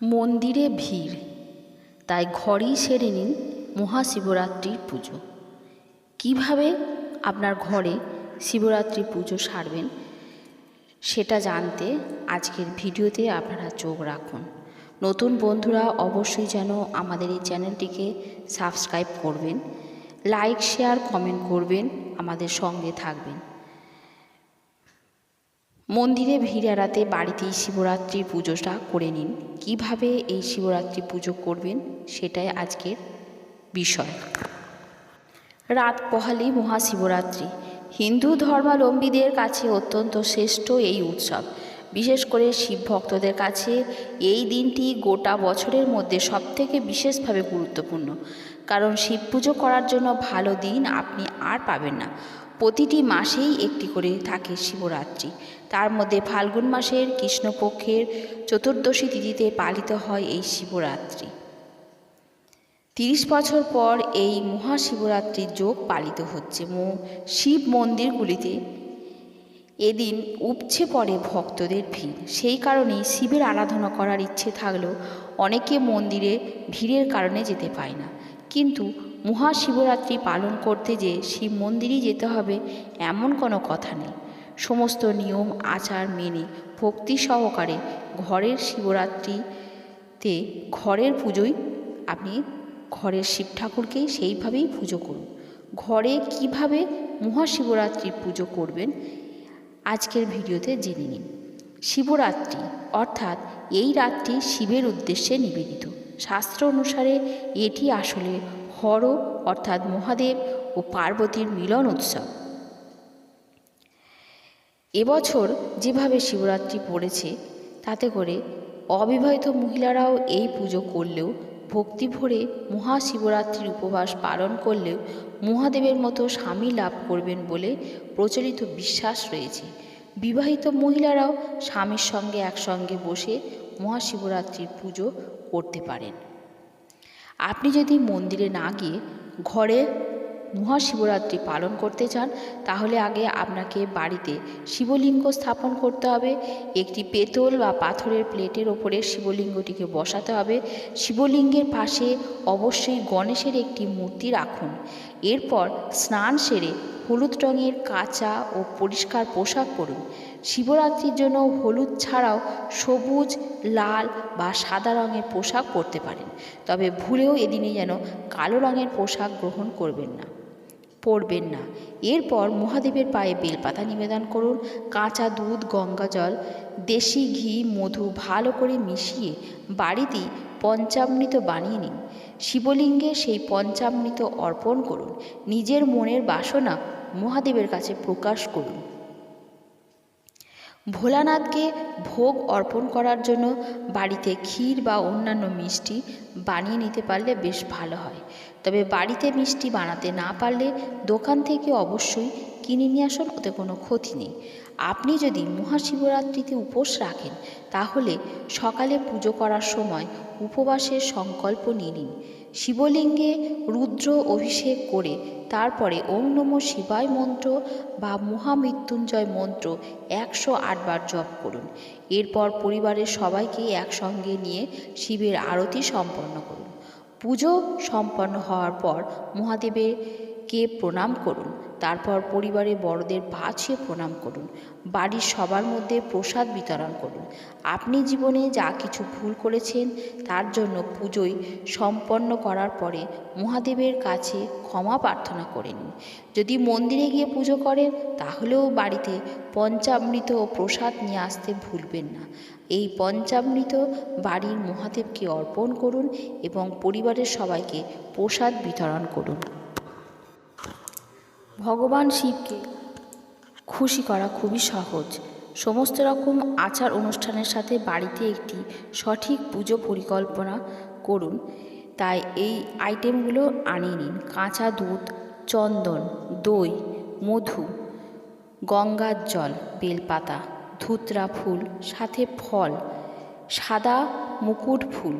মন্দিরে ভিড়। তাই ঘরেই সেরে নিন মহাশিবরাত্রির পুজো। কীভাবে আপনার ঘরে শিবরাত্রি পুজো সারবেন সেটা জানতে আজকের ভিডিওতে আপনারা চোখ রাখুন। নতুন বন্ধুরা অবশ্যই যেন আমাদের এই চ্যানেলটিকে সাবস্ক্রাইব করবেন, লাইক, শেয়ার, কমেন্ট করবেন, আমাদের সঙ্গে থাকবেন। মন্দিরে ভিড় এড়াতে বাড়িতেই শিবরাত্রির পুজোটা করে নিন। কীভাবে এই শিবরাত্রি পুজো করবেন সেটাই আজকের বিষয়। রাত পহালি মহাশিবরাত্রি। হিন্দু ধর্মাবলম্বীদের কাছে অত্যন্ত শ্রেষ্ঠ এই উৎসব। বিশেষ করে শিব ভক্তদের কাছে এই দিনটি গোটা বছরের মধ্যে সবথেকে বিশেষভাবে গুরুত্বপূর্ণ। কারণ শিব পুজো করার জন্য ভালো দিন আপনি আর পাবেন না। প্রতিটি মাসেই একটি করে থাকে শিবরাত্রি। তার মধ্যে ফাল্গুন মাসের কৃষ্ণপক্ষের চতুর্দশী তিথিতে পালিত হয় এই শিবরাত্রি। তিরিশ বছর পর এই মহাশিবরাত্রির যোগ পালিত হচ্ছে। শিব মন্দিরগুলিতে এদিন উপচে পড়ে ভক্তদের ভিড়। সেই কারণেই শিবের আরাধনা করার ইচ্ছে থাকলেও অনেকে মন্দিরে ভিড়ের কারণে যেতে পায় না। কিন্তু মহাশিবরাত্রি পালন করতে যে শিব মন্দিরই যেতে হবে, এমন কোনো কথা নেই। সমস্ত নিয়ম, আচার মেনে, ভক্তি সহকারে ঘরের শিবরাত্রিতে ঘরের পুজোই আপনি ঘরের শিব ঠাকুরকেই সেইভাবেই পুজো করুন। ঘরে কীভাবে মহাশিবরাত্রির পুজো করবেন, আজকের ভিডিওতে জেনে নিন। শিবরাত্রি অর্থাৎ এই রাত্রি শিবের উদ্দেশ্যে নিবেদিত। শাস্ত্র অনুসারে এটি আসলে হর অর্থাৎ মহাদেব ও পার্বতীর মিলন উৎসব। এবছর যেভাবে শিবরাত্রি পড়েছে, তাতে করে অবিবাহিত মহিলারাও এই পুজো করলেও, ভক্তি ভরে মহাশিবরাত্রির উপবাস পালন করলেও মহাদেবের মতো স্বামী লাভ করবেন বলে প্রচলিত বিশ্বাস রয়েছে। বিবাহিত মহিলারাও স্বামীর সঙ্গে একসঙ্গে বসে মহাশিবরাত্রির পুজো করতে পারেন। আপনি যদি মন্দিরে না গিয়ে ঘরে মহাশিবরাত্রি পালন করতে চান, তাহলে আগে আপনাকে বাড়িতে শিবলিঙ্গ স্থাপন করতে হবে, একটি পেতল বা পাথরের প্লেটের ওপরে শিবলিঙ্গটিকে বসাতে হবে, শিবলিঙ্গের পাশে অবশ্যই গণেশের একটি মূর্তি রাখুন। এরপর স্নান সেরে হলুদ রঙের কাঁচা ও পরিষ্কার পোশাক পরুন। শিবরাত্রির জন্য হলুদ ছাড়াও সবুজ, লাল বা সাদা রঙের পোশাক পরতে পারেন। তবে ভুলেও এদিনে যেন কালো রঙের পোশাক গ্রহণ করবেন না, পরবেন না। এরপর মহাদেবের পায়ে বেলপাতা নিবেদন করুন। কাঁচা দুধ, গঙ্গা জল, দেশি ঘি, মধু ভালো করে মিশিয়ে বাড়িতেই পঞ্চামৃত বানিয়ে নিন। শিবলিঙ্গে সেই পঞ্চামৃত অর্পণ করুন। নিজের মনের বাসনা মহাদেবের কাছে প্রকাশ করুন। ভোলানাথকে ভোগ অর্পণ করার জন্য বাড়িতে ক্ষীর বা অন্যান্য মিষ্টি বানিয়ে নিতে পারলে বেশ ভালো হয়। তবে বাড়িতে মিষ্টি বানাতে না পারলে দোকান থেকে অবশ্যই কিনে নিয়ে আসুন, ওতে কোনো ক্ষতি নেই। আপনি যদি মহাশিবরাত্রিতে উপোস রাখেন, তাহলে সকালে পুজো করার সময় উপবাসের সংকল্প নিয়ে নিন। শিবলিঙ্গে রুদ্র অভিষেক করে তারপরে ওম নম শিবায় মন্ত্র বা মহামৃত্যুঞ্জয় মন্ত্র একশো আটবার জপ করুন। এরপর পরিবারের সবাইকে একসঙ্গে নিয়ে শিবের আরতি সম্পন্ন করুন। পুজো সম্পন্ন হওয়ার পর মহাদেবেরকে প্রণাম করুন। তারপর পরিবারে বড়দের পা ছুঁয়ে প্রণাম করুন। বাড়ির সবার মধ্যে প্রসাদ বিতরণ করুন। আপনি জীবনে যা কিছু ভুল করেছেন, তার জন্য পুজোয় সম্পন্ন করার পরে মহাদেবের কাছে ক্ষমা প্রার্থনা করে নিন। যদি মন্দিরে গিয়ে পুজো করেন, তাহলেও বাড়িতে পঞ্চামৃত ও প্রসাদ নিয়ে আসতে ভুলবেন না। এই পঞ্চামৃত বাড়ির মহাদেবকে অর্পণ করুন এবং পরিবারের সবাইকে প্রসাদ বিতরণ করুন। ভগবান শিবকে খুশি করা খুবই সহজ। সমস্ত রকম আচার অনুষ্ঠানের সাথে বাড়িতে একটি সঠিক পুজো পরিকল্পনা করুন। তাই এই আইটেমগুলো আনিয়ে নিন। কাঁচা দুধ, চন্দন, দই, মধু, গঙ্গার জল, বেলপাতা, ধুতরা ফুল, সাথে ফল, সাদা মুকুট ফুল,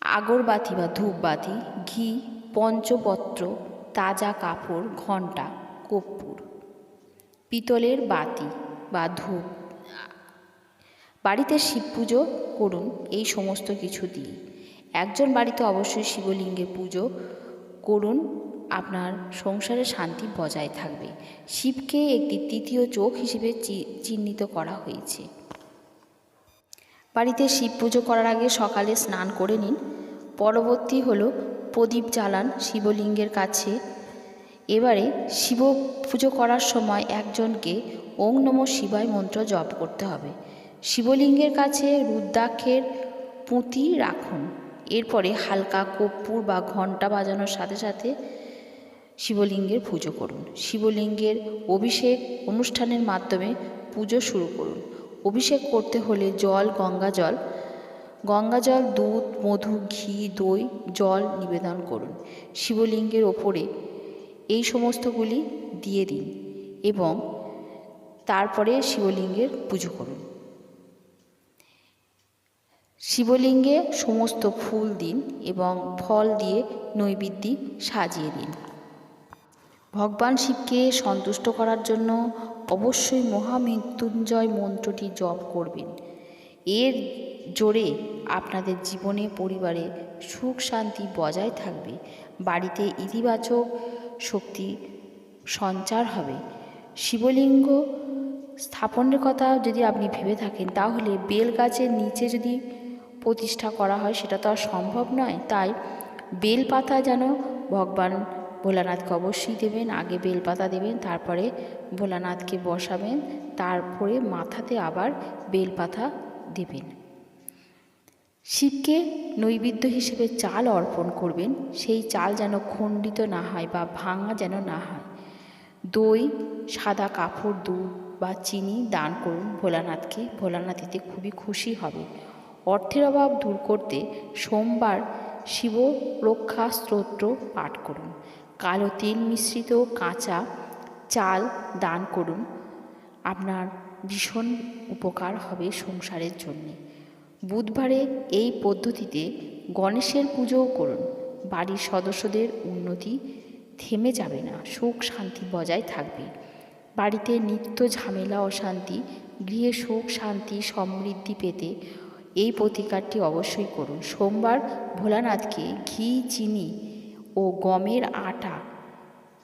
আগরবাতি বা ধূপবাতি, ঘি, পঞ্চপত্র তাজা কাপড়, ঘণ্টা, কর্পূর, পিতলের বাতি বা ধূপ। বাড়িতে শিব পুজো করুন, এই সমস্ত কিছু দিয়ে একজন বাড়িতে অবশ্যই শিবলিঙ্গের পুজো করুন, আপনার সংসারে শান্তি বজায় থাকবে। শিবকে একটি তৃতীয় চোখ হিসেবে চিহ্নিত করা হয়েছে। বাড়িতে শিব পুজো করার আগে সকালে স্নান করে নিন। পরবর্তী হলো প্রদীপ জ্বালান শিবলিঙ্গের কাছে। এবারে শিব পুজো করার সময় একজনকে ওং নম শিবায় মন্ত্র জপ করতে হবে। শিবলিঙ্গের কাছে রুদ্রাক্ষের পুঁতি রাখুন। এরপরে হালকা কর্পূর বা ঘণ্টা বাজানোর সাথে সাথে শিবলিঙ্গের পুজো করুন। শিবলিঙ্গের অভিষেক অনুষ্ঠানের মাধ্যমে পুজো শুরু করুন। অভিষেক করতে হলে জল, গঙ্গা জল গঙ্গা জল দুধ, মধু, ঘি, দই, জল নিবেদন করুন। শিবলিঙ্গের ওপরে এই সমস্তগুলি দিয়ে দিন এবং তারপরে শিবলিঙ্গের পুজো করুন। শিবলিঙ্গে সমস্ত ফুল দিন এবং ফল দিয়ে নৈবেদ্যি সাজিয়ে দিন। ভগবান শিবকে সন্তুষ্ট করার জন্য অবশ্যই মহামৃত্যুঞ্জয় মন্ত্রটি জপ করবেন। এর জোরে আপনাদের জীবনে, পরিবারে সুখ, শান্তি বজায় থাকবে। বাড়িতে ইতিবাচক শক্তি সঞ্চার হবে। শিবলিঙ্গ স্থাপনের কথা যদি আপনি ভেবে থাকেন, তাহলে বেল গাছের নিচে যদি প্রতিষ্ঠা করা হয়, সেটা তো আর সম্ভব নয়। তাই বেলপাতা যেন ভগবান ভোলানাথকে অবশ্যই দেবেন, আগে বেলপাতা দেবেন, তারপরে ভোলানাথকে বসাবেন, তারপরে মাথাতে আবার বেলপাতা দেবেন। শিবকে নৈবেদ্য হিসেবে চাল অর্পণ করবেন, সেই চাল যেন খণ্ডিত না হয় বা ভাঙা যেন না হয়। দই, সাদা কাপড়, দুধ বা চিনি দান করুন ভোলানাথকে। ভোলানাথ এতে খুবই খুশি হবে। অর্থের অভাব দূর করতে সোমবার শিব রক্ষা স্তোত্র পাঠ করুন। কালো তেল মিশ্রিত কাঁচা চাল দান করুন। আপনার ভীষণ উপকার হবে সংসারের জন্যে। বুধবারে এই পদ্ধতিতে গণেশের পুজোও করুন। বাড়ির সদস্যদের উন্নতি থেমে যাবে না, সুখ শান্তি বজায় থাকবে। বাড়িতে নিত্য ঝামেলা অশান্তি, গৃহে সুখ শান্তি, সমৃদ্ধি পেতে এই প্রতিকারটি অবশ্যই করুন। সোমবার ভোলানাথকে ঘি, চিনি ও গমের আটা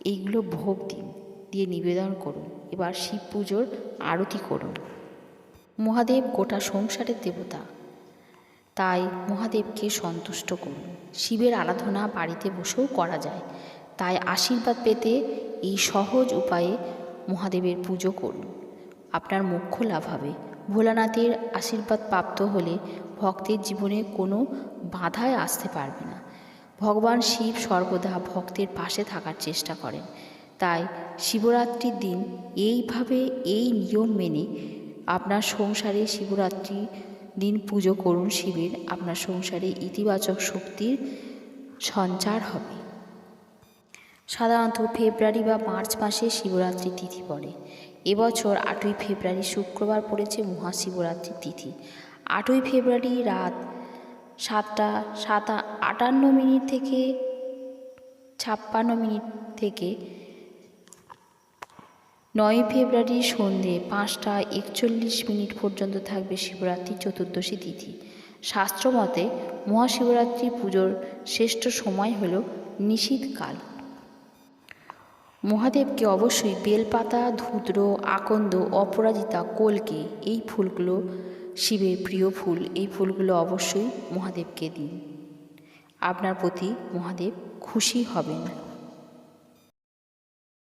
এইগুলো ভোগ দিন, দিয়ে নিবেদন করুন। এবার শিব পুজোর আরতি করুন। মহাদেব গোটা সংসারের দেবতা তাই মহাদেবকে সন্তুষ্ট করুন। শিবের আরাধনা বাড়িতে বসেও করা যায়। তাই আশীর্বাদ পেতে এই সহজ উপায়ে মহাদেবের পুজো করুন। আপনার মোক্ষ লাভ হবে। ভোলানাথের আশীর্বাদ প্রাপ্ত হলে ভক্তের জীবনে কোনো বাধায় আসতে পারবে না। ভগবান শিব সর্বদা ভক্তের পাশে থাকার চেষ্টা করেন। তাই শিবরাত্রির দিন এইভাবে এই নিয়ম মেনে আপনার সংসারে শিবরাত্রি দিন পুজো করুন শিবের, আপনার সংসারে ইতিবাচক শক্তির সঞ্চার হবে। সাধারণত ফেব্রুয়ারি বা মার্চ মাসে শিবরাত্রি তিথি পড়ে। এবছর আটই ফেব্রুয়ারি শুক্রবার পড়েছে মহাশিবরাত্রির তিথি। আটই ফেব্রুয়ারি রাত সাতটা, সাতা, আটান্ন মিনিট থেকে ছাপ্পান্ন মিনিট থেকে নয় ফেব্রুয়ারি সন্ধে পাঁচটা একচল্লিশ মিনিট পর্যন্ত থাকবে শিবরাত্রি চতুর্দশী তিথি। শাস্ত্রমতে মহাশিবরাত্রি পুজোর শ্রেষ্ঠ সময় হল নিশীতকাল মহাদেবকে অবশ্যই বেলপাতা, ধুদ্র, আকন্দ, অপরাজিতা, কলকে এই ফুলগুলো শিবের প্রিয় ফুল, এই ফুলগুলো অবশ্যই মহাদেবকে দিন। আপনার প্রতি মহাদেব খুশি হবেন।